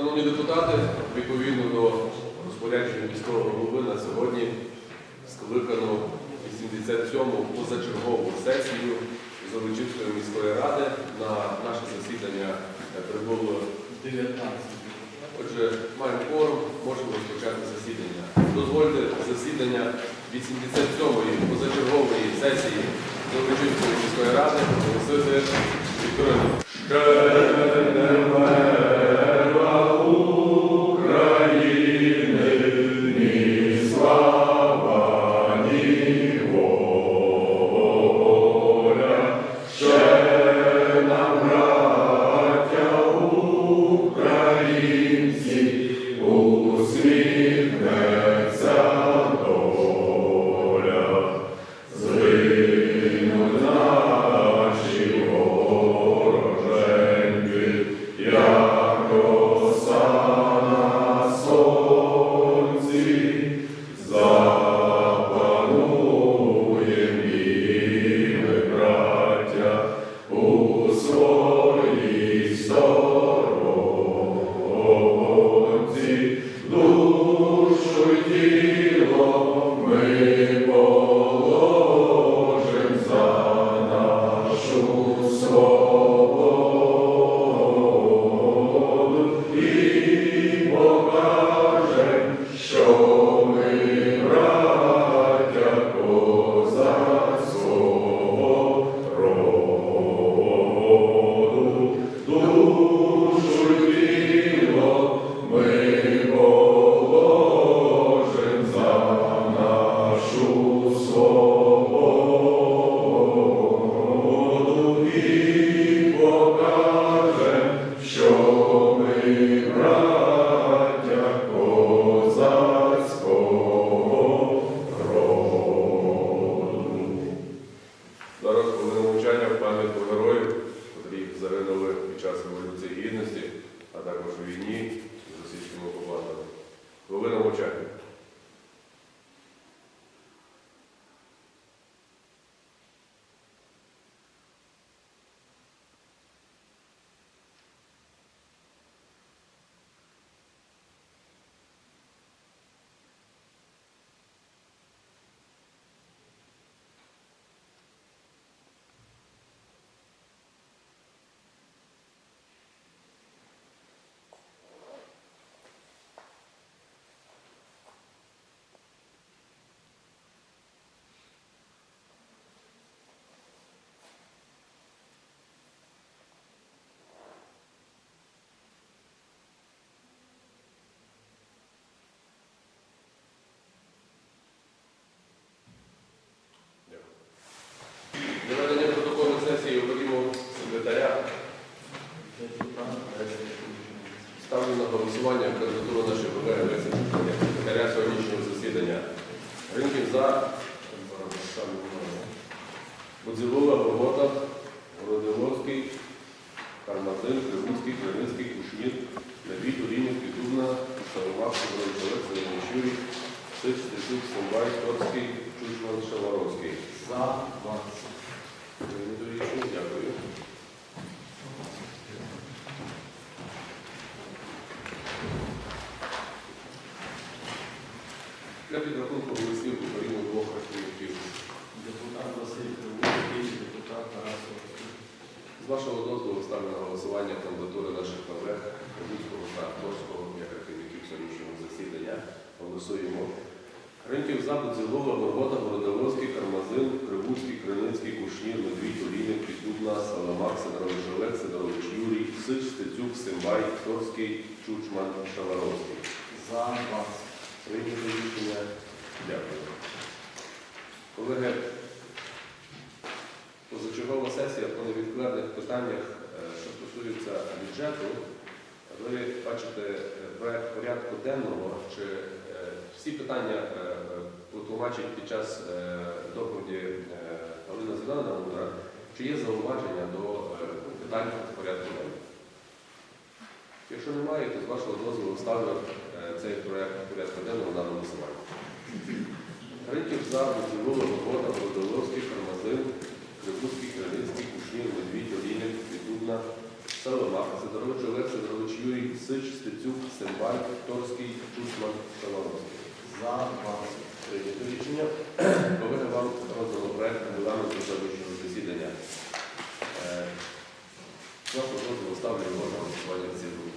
Шановні депутати, відповідно до розпорядження міського голови на сьогодні скликано 87-му позачергову сесію Золочівської міської ради. На наше засідання е, прибуло 19. Отже, маємо форум, можемо розпочати засідання. Дозвольте засідання 87-ї позачергової сесії Золочівської міської ради оголосити відкритим. Ставлю на голосування кандидатуру нашої колеги Чухаря, секретаря сьогоднішнього засідання. Ринків за. Будзілова, Робота, Володимирський, Кармазин, Кривуцький, Кривницький, Кушнір, Левіт, Олійник, Підубна, Шаломак, Володимир, Зеленощурі, Сич, Стецюк, Сумбай, Торський, Чучман, Шаваровський. За 20. Прийнято рішення. Дякую. Для підрахунку голосів попередньо двох працівників. Депутат Василь Кривуцький, депутат Тарас Олексій. З вашого дозволу ставлю на голосування кандидатури наших колег Кривуцького та Торського як працівників сьогоднішнього засідання. Голосуємо. Ринків запит Зілова, Горгота, Городовський, Кармазин, Кривуцький, Криницький, Кушнір, Медвідь, Олійник, Піддубна, Саламак, Сидорович Олег, Сидорович Юрій, Сич, Стецюк, Симбай, Торський, Чучман, Шаваровський. За 20. Прийнято рішення. Дякую. Колеги, позачергова сесія по невідкладних питаннях, е, що стосуються бюджету. Ви бачите е, проект порядку денного, чи е, всі питання е, е, потлумачить під час е, доповіді е, Галина Зеленовна, чи є зауваження до е, питань порядку денного? Якщо немає, то з вашого дозволу ставлю е, цей проект порядку денного на голосування. Гриньків за, Бузілова, Вода, Водоловський, Кармазин, Кривуцький, Кривицький, Кушнір, Медвідь, Олійник, Піддубна, Саломах, Сидорович Олег, Сидорович Юрій, Сич, Стецюк, Симбай, Торський, Чусман, Шалановський. За 20. Прийнято рішення. Колеги вам роздано проект регламенту сьогоднішнього засідання. Е, з Вашого дозволу ставлю його на голосування в цілому.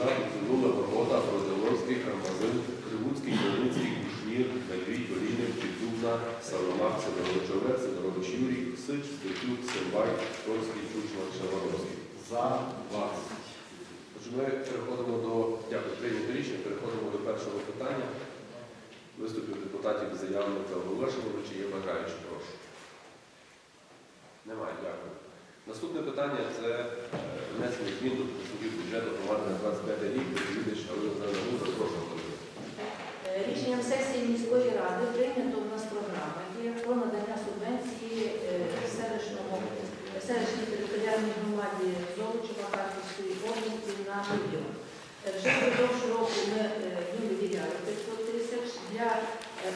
За Зунула, Горгота, Розделовський, Кармазин, Кривуцький, Хмельницький, Кушнір, Медвідь, Олійник, Піддубна, Саломак, Сидоровичовець, Сидорович Юрій, Сич, Стецюк, Симбай, Торський, Чучман, Шалановський. За 20. Отже, ми переходимо до дякую, прийнято рішення. Переходимо до першого питання. Виступів депутатів заявника оголошення, чи є бажаючі, прошу. Немає, дякую. Наступне питання це е, внесення змін до показників бюджету громади на 25 рік. Запрошую. Галину. Е, Рішенням сесії міської ради прийнято в нас програма є про надання субвенції е, селищному селищній територіальній громаді Золочева Харківської області на мільйон. Е, Вже впродовж року ми їм виділяли 500 тисяч для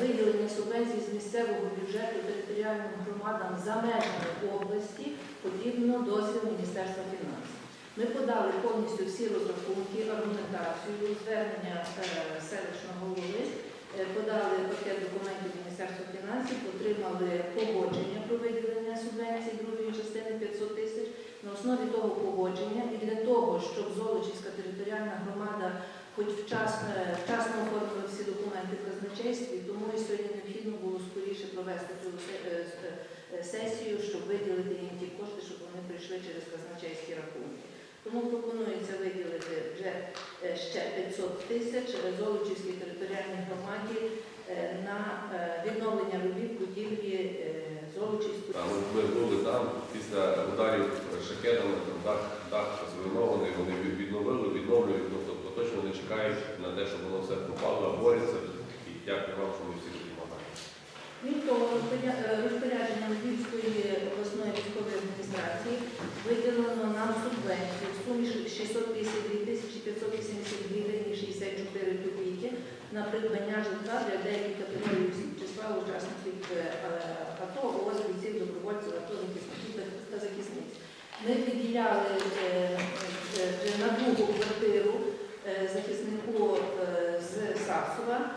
виділення субвенцій з місцевого бюджету територіальним громадам за межами області потрібно дозвіл Міністерства фінансів. Ми подали повністю всі розрахунки, аргументацію, звернення е, селищного голови, е, подали пакет документів Міністерства фінансів, отримали погодження про виділення субвенцій другої частини 500 тисяч. На основі того погодження і для того, щоб Золочівська територіальна громада хоч вчасно, е, вчасно оформила всі документи в казначействі, тому і сьогодні необхідно було скоріше провести цю е, с- е, сесію, щоб виділити їм ті кошти, щоб вони прийшли через казначейські рахунки. Тому пропонується виділити вже е, ще 500 тисяч Золочівській територіальній громаді е, на е, відновлення робіт будівлі е, Золочівської. А Ми, були там після ударів шахетами, там дах, дах зруйнований, вони відновили, відновлюють, чекають на те, щоб воно все пропало, а борються. І дякую вам, що ми всі допомагаємо. Крім того, е, розпорядженням Львівської обласної військової адміністрації виділено нам субвенцію в сумі 652 тисячі 582 гривні 64 копійки на придбання житла для деяких категорій числа учасників е, АТО, ООС, бійців, добровольців, АТО, захисників та- захисниць. Ми виділяли е, е, на другу квартиру е, захиснику е, з Сасова,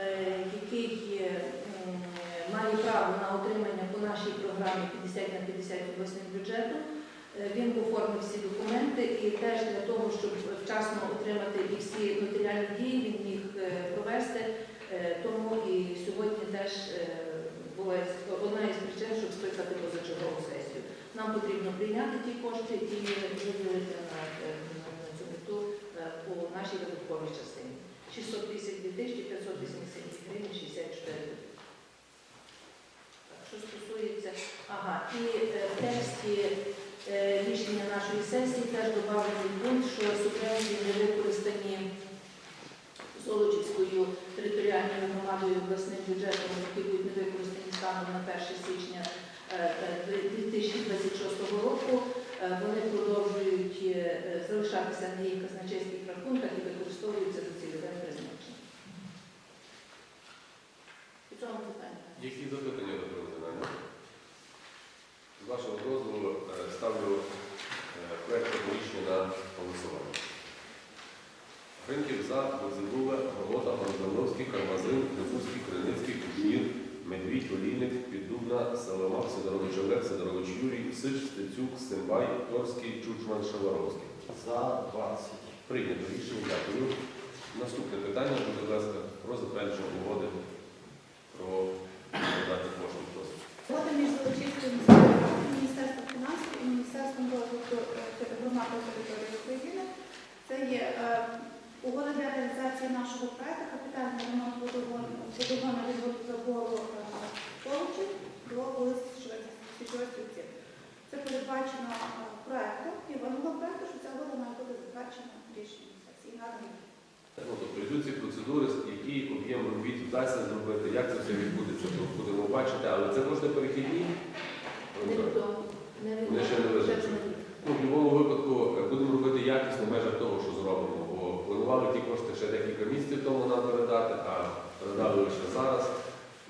е, який е, має право на отримання по нашій програмі 50 на 50 обласним бюджету. Е, Він оформив всі документи і теж для того, щоб вчасно отримати і всі нотаріальні дії, він е, провести. Е, Тому і сьогодні теж е, була одна із причин, щоб скликати позачергову сесію. Нам потрібно прийняти ті кошти і виділити на, е, е, нашій видатковій частині. 652 тисячі 580 гривень 64 Так, Що стосується, ага, і е, в тексті е, рішення нашої сесії теж додавлений пункт, що субвенції не використані Золочівською територіальною громадою обласним бюджетом, які будуть не використані станом на 1 січня е, е, 2026 року, е, вони е, е, залишатися на їх казначейських рахунках і використовуються. По цьому питання. Які запитання до виконання? З вашого дозволу е, ставлю е, проект рішення на голосування. Гриньків за, Бозибула, Голота, Гонзановський, Кармазин, Кривуцький, Криницький, Кушнір, Медвідь, Олійник, Піддубна, Саламак, Сидорович Олег, Сидорович Юрій, Сич, Стецюк, Симбай, Торський, Чучман, Шаваровський. За 20. Прийнято рішення, дякую. Наступне питання, будь ласка, про затвердження угоди про надати кошти. Прошу. Угода між Золочівською Міністерством фінансів і Міністерством розвитку е, громад території України. Це є е, угода для реалізації нашого проекту капітальний ремонт водогону від водозабору Полочів до вулиці Січових Це передбачено проектом і вимогом проекту, що ця угода має бути затверджена рішенням сесії надані. Ну, тобто йдуть ці процедури, який об'єм робіт вдасться зробити, як це все відбудеться, то будемо бачити, але це просто перехідні. Вони ще не визначені. Ну, в будь-якому випадку е, будемо робити якісно в межах того, що зробимо, бо планували ті кошти ще декілька місяців тому нам передати, а передали лише зараз.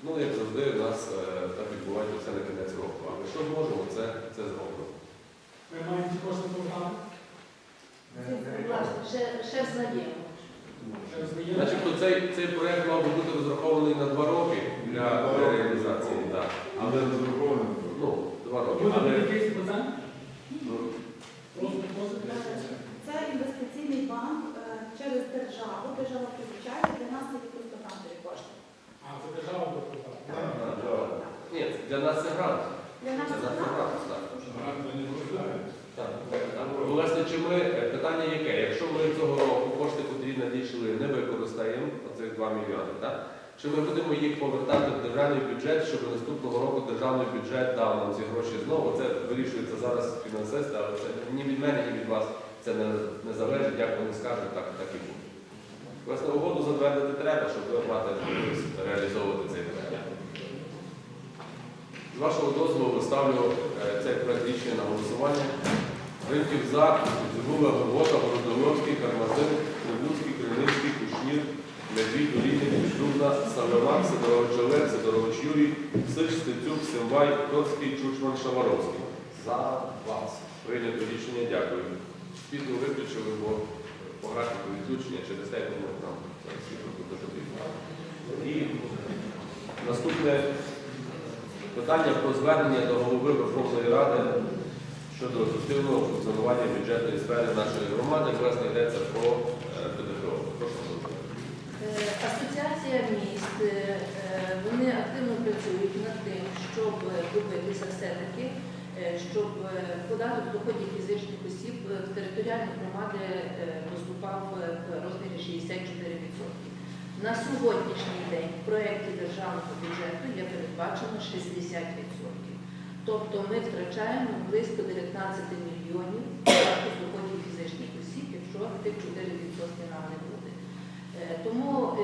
Ну, як завжди, у нас е, так відбувається все на кінець року. Але що зможемо, це, це зробимо. Ми маємо ті кошти програми. Це, власне, ще знаємо. Начебто цей, цей проект мав би бути розрахований на два роки для реалізації. Так. Але розраховано. Ну, два роки. Буде Але якийсь процент? Ну, Просто просить. Це інвестиційний банк е, через державу. Держава призначає для нас це просто грантові кошти. А, це держава буде ні, для нас це грант. Для нас Для це нас це грант, Власне, чи ми е, питання яке? Якщо ми цього року кошти, котрі надійшли, не використаємо, оцих 2 мільйони, так? Чи ми будемо їх повертати в державний бюджет, щоб наступного року державний бюджет дав нам ці гроші знову? Це вирішується зараз фінансисти, але це ні від мене, ні від вас це не, не залежить, як вони скажуть, так, так і буде. Власне, угоду затвердити треба, щоб мати реалізовувати цей проект. З вашого дозволу ставлю е, цей проект рішення на голосування. Ринків за, Зігула, Горгота, Городовський, Кармазин, Трибунський, Криницький, Кушнір, Медвідь, Олійник, Савелак, Сидорович Олег, Сидорович Юрій, Сич, Стецюк, Симбай, Тоцький, Чучман, Шаваровський. За 20. Прийнято рішення, дякую. Світло виключили, бо по графіку відключення через те, як ми там зараз світло буде потрібно. І наступне питання про звернення до голови Верховної Ради щодо ефективного функціонування бюджетної сфери нашої громади. Власне йдеться про е, ПДФО. Прошу. Е, Асоціація міст, е, вони активно працюють над тим, щоб добитися все-таки, щоб податок доходів фізичних осіб в територіальні громади поступав в розмірі 64%. На сьогоднішній день в проєкті державного бюджету є передбачено 60%. Тобто ми втрачаємо близько 19 мільйонів доходів фізичних осіб, якщо тих 4% нам не буде. Е, Тому е,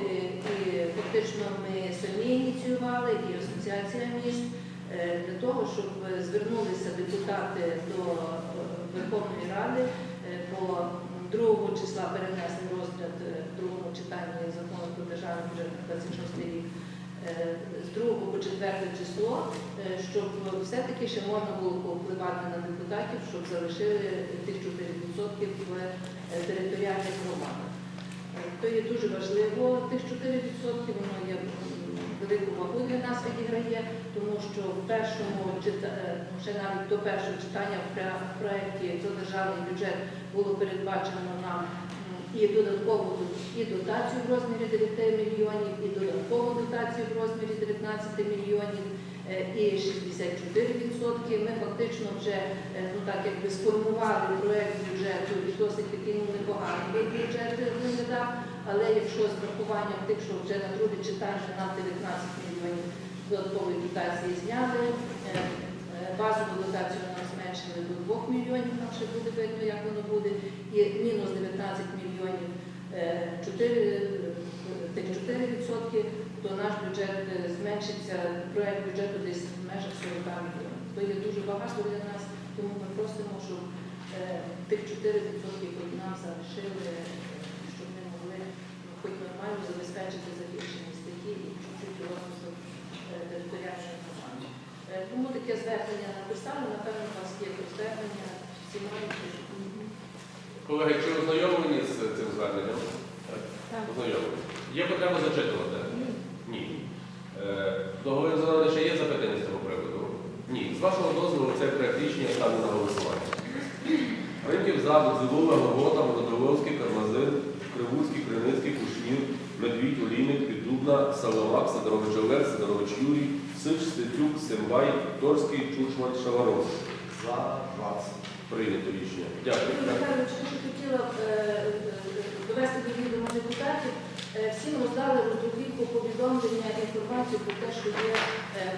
і фактично ми самі ініціювали і асоціація міст е, для того, щоб звернулися депутати до Верховної Ради по 2 числа перенесли розгляд в другому читанні закону про державний бюджет на 26 рік е, з 2 по 4 число, е, щоб все-таки ще можна було повпливати на депутатів, щоб залишили тих 4% в е, територіальних громадах. Е, То є дуже важливо, тих 4%, воно є велику вагу для нас відіграє, тому що в першому ну, ще навіть до першого читання в проєкті про державний бюджет було передбачено нам і додаткову і дотацію в розмірі 9 мільйонів, і додаткову дотацію в розмірі 19 мільйонів. е, І 64%. Ми фактично вже е, ну так якби сформували проект бюджету і досить такий ну, непоганий бюджет виглядав. Але якщо з врахуванням тих, що вже на друге читання нам 19 мільйонів додаткової дотації зняли, е, е, базову дотацію нам зменшили до 2 мільйонів, там ще буде видно, як воно буде, і мінус 19 мільйонів е, 4, е, тих 4%, то наш бюджет е, зменшиться, проект бюджету десь в межах 40 мільйонів. То є дуже багато для нас, тому ми просимо, щоб е, тих 4% хоч нам залишили, е, щоб ми могли ну, хоч нормально забезпечити захищені статті і чуть-чуть розвиток е, територіальної громади. Е, Тому таке звернення написали, напевно, у вас є звернення, всі мають. Колеги, чи ознайомлені з цим зверненням? Так. Ознайомлені. Є потреба зачитувати? Ні. Е, До голови Зеленої ще є запитання з цього приводу? Ні. З вашого дозволу цей проект рішення ставлю на голосування. Ринків за Зилова, Горгота, Вододоловський, Кармазин, Кривуцький, Криницький, Кушнір, Медвідь, Олійник, Піддубна, Саламак, Сидорович Олег, Сидорович Юрій, Сич, Стецюк, Симбай, Торський, Чучман, Шаваровський. За 20. Прийнято рішення. Дякую. Михайлович, я ще хотіла б е, е, довести до відома депутатів. Е, Всім роздали роздруківку повідомлення, інформацію про те, що є е,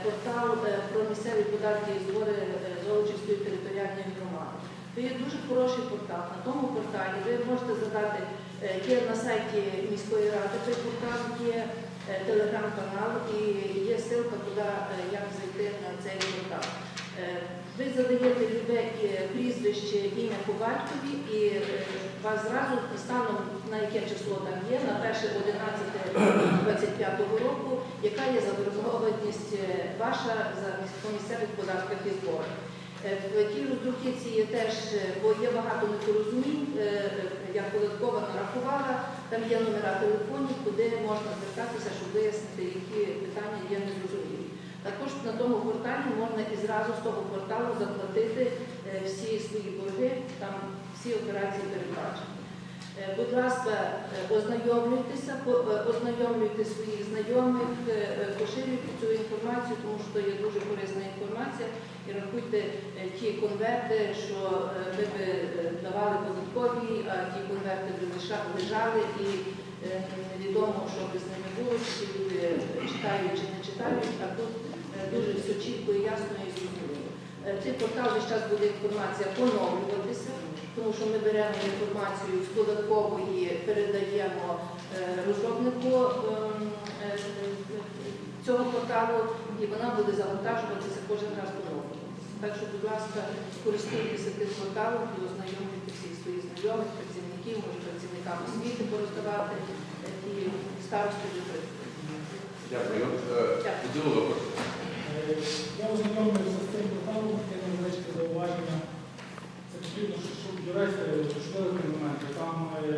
портал е, про місцеві податки і збори е, Золочівської територіальної громади. Це є дуже хороший портал. На тому порталі ви можете задати, е, є на сайті міської ради той портал, є е, телеграм-канал і є ссылка туди, е, як зайти на цей портал. Ви задаєте людей е, прізвище, ім'я по і е, вас зразу станом на яке число там є, на 1.11.25 року, яка є заборгованість е, ваша за місцевих податках і зборах. В тій роздруківці є теж, бо є багато непорозумінь, е, податково нарахувала. Там є номера телефонів, куди можна звертатися, щоб вияснити, які питання є незрозумілі. Також на тому порталі можна і зразу з того порталу заплатити е, всі свої борги, там всі операції передбачені. Е, Будь ласка, е, ознайомлюйтеся, ознайомлюйте своїх знайомих, поширюйте цю інформацію, тому що є дуже корисна інформація. І рахуйте ті конверти, що ми е, давали податкові, а ті конверти лежали і невідомо, що би з ними було, чи люди читають чи не читають, а тут дуже все чітко і ясно і зрозуміло. Е, Цей портал весь час буде інформація поновлюватися, тому що ми беремо інформацію з податкової, передаємо е, розробнику ем, е, е, цього порталу, і вона буде завантажуватися кожен раз поновлюватися. Так що, будь ласка, користуйтеся тим порталом і ознайомлюйте всіх своїх знайомих, працівників, може працівникам освіти пороздавати, е, і старості працюють. Дякую. Е, Дякую. Е, Я ознайомився з цим порталом, таке невеличке зауваження. Це потрібно, щоб юристи чотири моменти. Там е,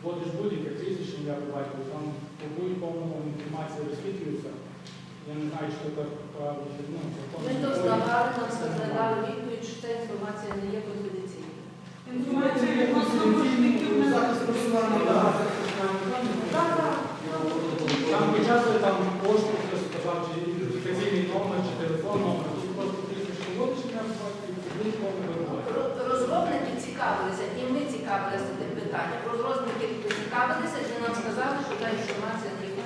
вводиш будь-яке прізвище, ім'я по там по будь-якому інформація розсвітлюється. Я не знаю, що так. Ну, Ми то здавали, нам сказали, дали відповідь, що ця інформація не є конфіденційною. Інформація боржників не Захист персональних даних. Так, так. Там почати там пошту, хтось сказав, чи Ро- Розробники цікавилися, і ми цікавилися тим питанням. Розробники цікавилися, і нам сказали, що та інформація не є.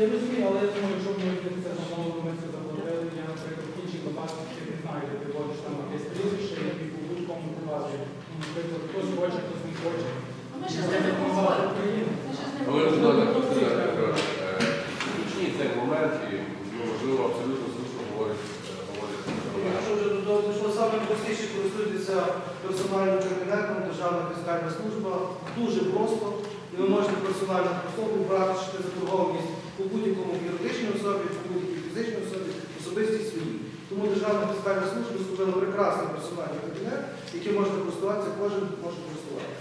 Я розумію, але я думаю, що ми це замовили, ми це заплатили, я, наприклад, в іншій випадку ще не знаю, де ти вводиш там якесь прізвище, і по будь-кому показує. Ну, Наприклад, хтось хоче, хтось не хоче. Ну, Ми ще з ними поговоримо. Ми ще з ними Але ж поговоримо. додати, уточніть цей момент і, ну, можливо, абсолютно слушно говорить, е, говорить. Якщо вже додати, що саме простіше користуйтеся персональним кабінетом, Державна фіскальна служба, дуже просто. І ви можете персонально особу брати заборгованість по будь-якому юридичній особі, по будь-якій фізичній особі, особистій своїй. Тому Державна фіскальна служба зробила прекрасний персональний кабінет, яким можна користуватися, кожен може користуватися.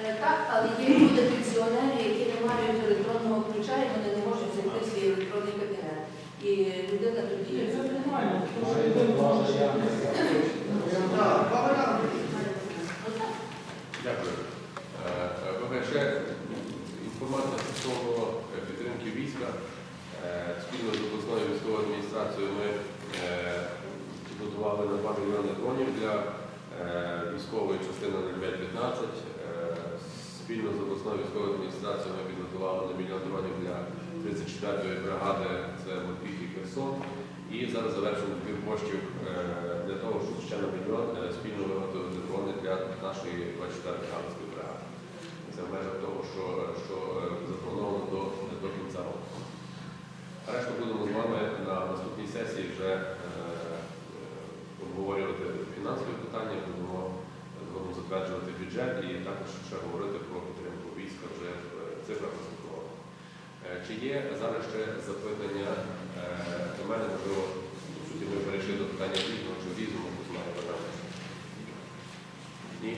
Е, Так, але є люди пенсіонери, які не мають електронного ключа, і вони не можуть зайти в свій електронний кабінет. І людина тоді. Це нормально, тому що єдине, що я не знаю. Так, два варіанти. Ну, так. Дякую. Е, е, інформація стосовно е, підтримки війська. Спільно з обласною військовою адміністрацією ми підготували на 2 мільйони дронів для військової частини 0915. Е, Спільно з обласною військовою адміністрацією ми підготували на мільйон дронів для 34-ї бригади, це Морпіх і. І зараз завершуємо збір коштів е, для того, щоб ще на мільйон е, спільно виготовити дрони для нашої 24-ї галузької бригади. Це в межах того, що, що е, заплановано до, до кінця року. Решту будемо з вами на наступній сесії вже обговорювати фінансові питання, будемо затверджувати бюджет і також ще говорити про підтримку війська вже в е, цифрах наступного року. Е, Чи є зараз ще запитання е, до мене, можливо, по суті, ми перейшли до питання різного чи в різному хтось має питання? Ні?